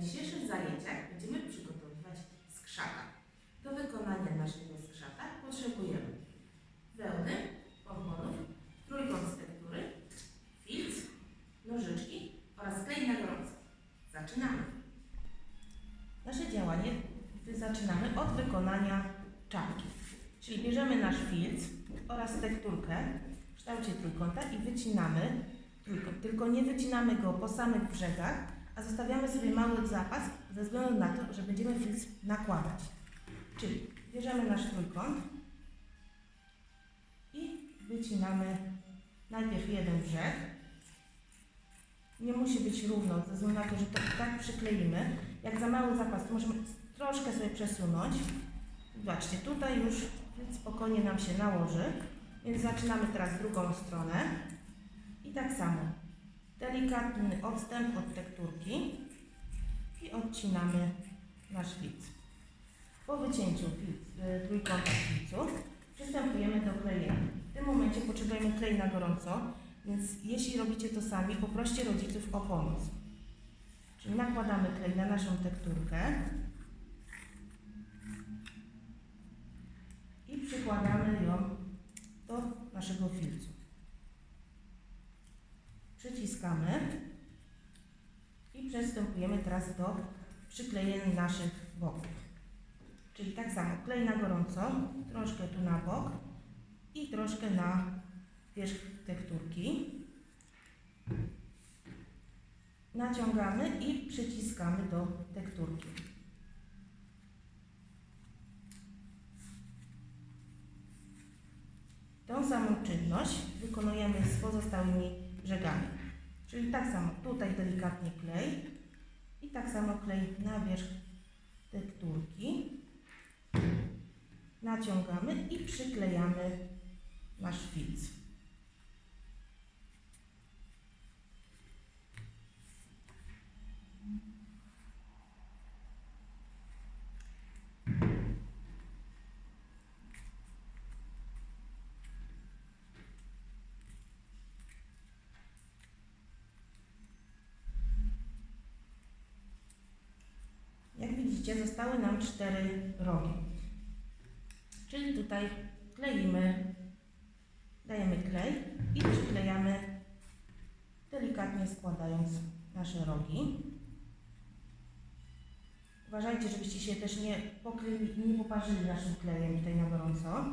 dzisiejszych zajęciach będziemy przygotowywać skrzata. Do wykonania naszego skrzata potrzebujemy wełny, pomponów, trójkąt z tektury, filc, nożyczki oraz klej na gorąco. Zaczynamy. Nasze działanie zaczynamy od wykonania czapki. Czyli bierzemy nasz filc oraz tekturkę w kształcie trójkąta i wycinamy trójkąt. Tylko nie wycinamy go po samych brzegach, a zostawiamy sobie mały zapas ze względu na to, że będziemy filc nakładać. Czyli bierzemy nasz trójkąt i wycinamy najpierw jeden brzeg. Nie musi być równo, ze względu na to, że to tak przykleimy. Jak za mały zapas, to możemy troszkę sobie przesunąć. Zobaczcie, tutaj już spokojnie nam się nałoży, więc zaczynamy teraz drugą stronę. I tak samo, delikatny odstęp od tekturki i odcinamy nasz filc. Po wycięciu y, trójkąta filców przystępujemy do klejenia. W tym momencie potrzebujemy klej na gorąco, więc jeśli robicie to sami, poproście rodziców o pomoc. Czyli nakładamy klej na naszą tekturkę i przykładamy ją do naszego filcu. Przyciskamy i przystępujemy teraz do przyklejenia naszych boków. Czyli tak samo klej na gorąco, troszkę tu na bok i troszkę na wierzch tekturki. Naciągamy i przyciskamy do tekturki. Tą samą czynność wykonujemy z pozostałymi brzegami. Czyli tak samo tutaj delikatnie klej i tak samo klej na wierzch tekturki. Naciągamy i przyklejamy nasz filc. Jak widzicie, zostały nam cztery rogi. Czyli tutaj kleimy, dajemy klej i przyklejamy, delikatnie składając nasze rogi. Uważajcie, żebyście się też nie, pokryli, nie poparzyli naszym klejem tutaj na gorąco.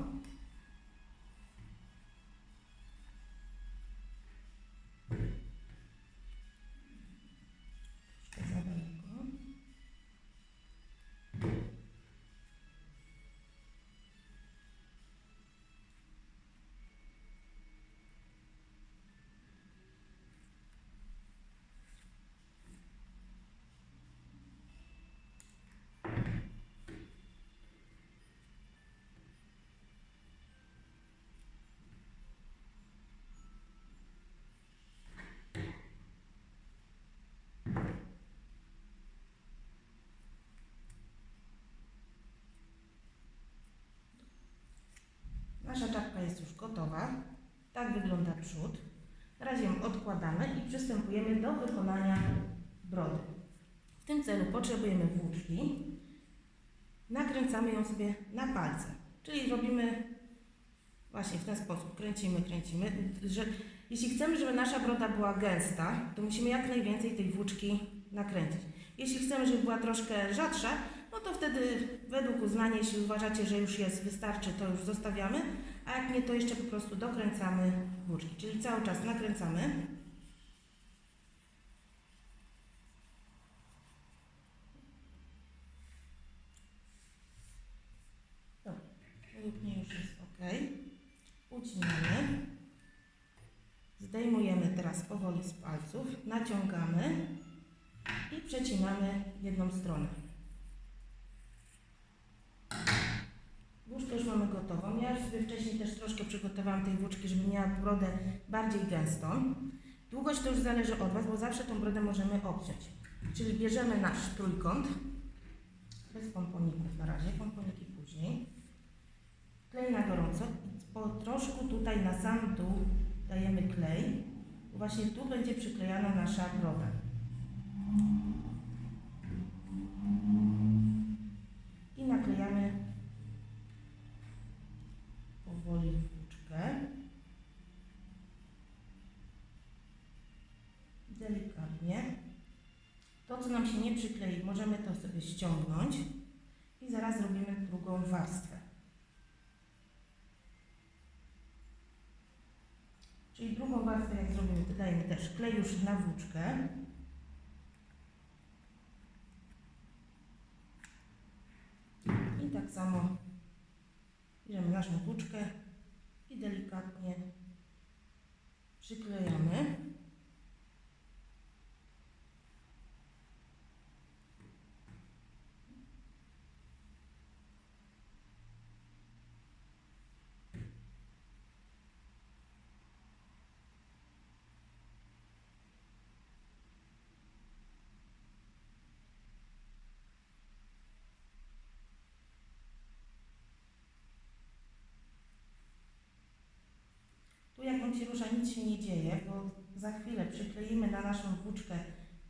Gotowa. Tak wygląda przód. Na ją odkładamy i przystępujemy do wykonania brody. W tym celu potrzebujemy włóczki. Nakręcamy ją sobie na palce. Czyli robimy właśnie w ten sposób. Kręcimy, kręcimy. Że, jeśli chcemy, żeby nasza broda była gęsta, to musimy jak najwięcej tej włóczki nakręcić. Jeśli chcemy, żeby była troszkę rzadsza, no to wtedy według uznania, jeśli uważacie, że już jest, wystarczy, to już zostawiamy, a jak nie, to jeszcze po prostu dokręcamy włóczki, czyli cały czas nakręcamy. Według już jest ok. Ucinamy. Zdejmujemy teraz powoli z palców, naciągamy i przecinamy jedną stronę. Włóczkę już mamy gotową. Ja już sobie wcześniej też troszkę przygotowałam tej włóczki, żeby miała brodę bardziej gęstą. Długość to już zależy od Was, bo zawsze tą brodę możemy obciąć. Czyli bierzemy nasz trójkąt, bez pomponików na razie, pomponiki później. Klej na gorąco i po troszku tutaj na sam dół dajemy klej. Właśnie tu będzie przyklejana nasza broda. powoli włóczkę. Delikatnie. To, co nam się nie przyklei, możemy to sobie ściągnąć i zaraz zrobimy drugą warstwę. Czyli drugą warstwę, jak zrobimy, dodajemy też klej już na włóczkę. I tak samo bierzemy naszą włóczkę i delikatnie przyklejamy. Tu jak on się rusza, nic się nie dzieje, bo za chwilę przykleimy na naszą włóczkę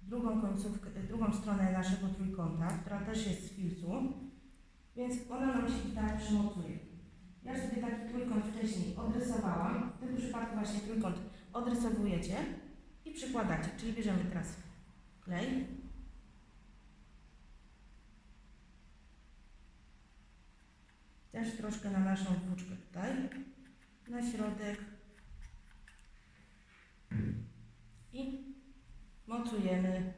drugą końcówkę, drugą stronę naszego trójkąta, która też jest z filcu, więc ona nam się tak przymocuje. Ja już sobie taki trójkąt wcześniej odrysowałam, w tym przypadku właśnie trójkąt odrysowujecie i przykładacie, czyli bierzemy teraz klej, też troszkę na naszą włóczkę tutaj, na środek i mocujemy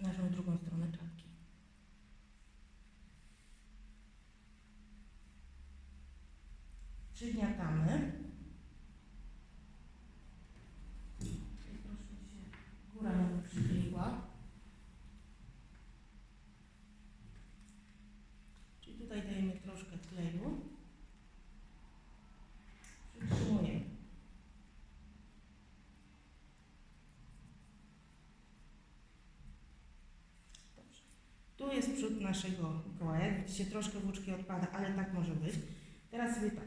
naszą drugą stronę czapki. Przygniatamy. Tutaj Troszkę się góra nam przykleiła. Czyli tutaj dajemy troszkę kleju. Przytrzymujemy. Dobrze. Tu jest przód naszego Mikołaja. Jak Widzicie, troszkę włóczki odpada, ale tak może być. Teraz sobie tak.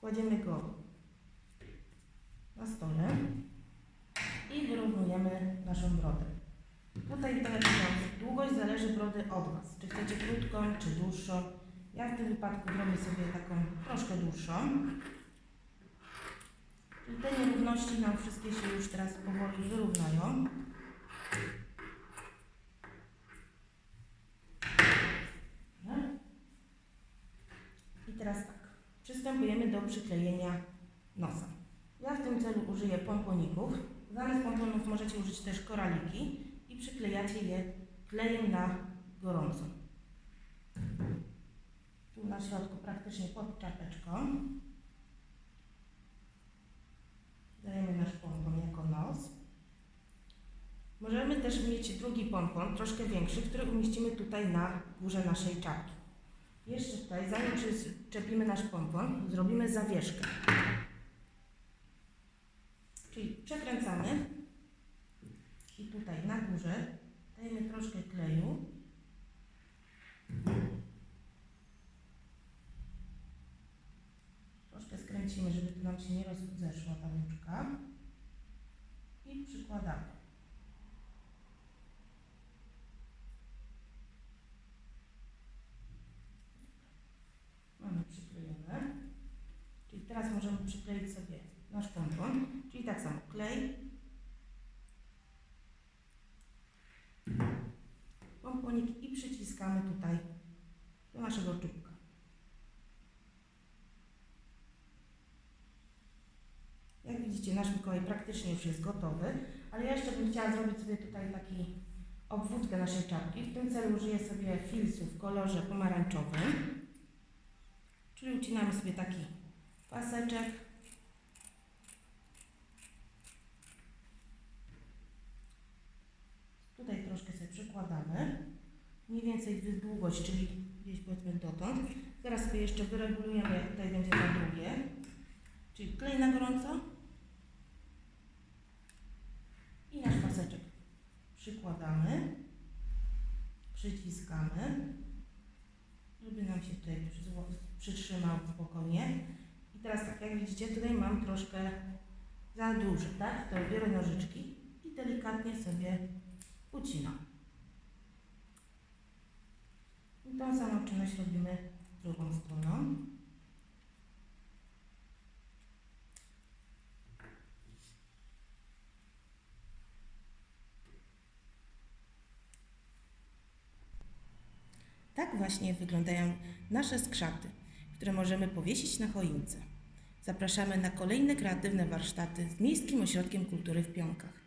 Kładziemy go na stole i wyrównujemy naszą brodę. Tutaj, długość zależy brody od Was. Czy chcecie krótką, czy dłuższą. Ja w tym wypadku zrobię sobie taką troszkę dłuższą. I te nierówności nam wszystkie się już teraz powoli wyrównają. Dobra. I teraz tak. Przystępujemy do przyklejenia nosa. Ja w tym celu użyję pomponików. Zamiast pomponów możecie użyć też koraliki i przyklejacie je klejem na gorąco. Tu na środku praktycznie pod czapeczką. Dajemy nasz pompon jako nos. Możemy też mieć drugi pompon, troszkę większy, który umieścimy tutaj na górze naszej czapki. Jeszcze tutaj, zanim przyczepimy nasz pompon, zrobimy zawieszkę. Czyli przekręcamy i tutaj na górze dajemy troszkę kleju. Troszkę skręcimy, żeby tu nam się nie rozeszła ta łóżka. I przykładamy. Mamy przyklejone. Czyli teraz możemy przykleić sobie nasz pompon. Czyli tak samo klej. Pomponik i przyciskamy tutaj do naszego czubka. Jak widzicie, nasz Mikołaj praktycznie już jest gotowy, ale ja jeszcze bym chciała zrobić sobie tutaj taki obwódkę naszej czapki. W tym celu użyję sobie filcu w kolorze pomarańczowym. Czyli ucinamy sobie taki paseczek. Tutaj troszkę sobie przykładamy. Mniej więcej długość, czyli gdzieś powiedzmy dotąd. Teraz sobie jeszcze wyregulujemy, tutaj będzie na drugie. Czyli klej na gorąco. I nasz paseczek przykładamy. Przyciskamy. Żeby nam się tutaj przytrzymał spokojnie. Teraz tak, jak widzicie, tutaj mam troszkę za duże, tak? To biorę nożyczki i delikatnie sobie ucinam. I tą samą czynność robimy drugą stroną. Tak właśnie wyglądają nasze skrzaty, które możemy powiesić na choince. Zapraszamy na kolejne kreatywne warsztaty z Miejskim Ośrodkiem Kultury w Pionkach.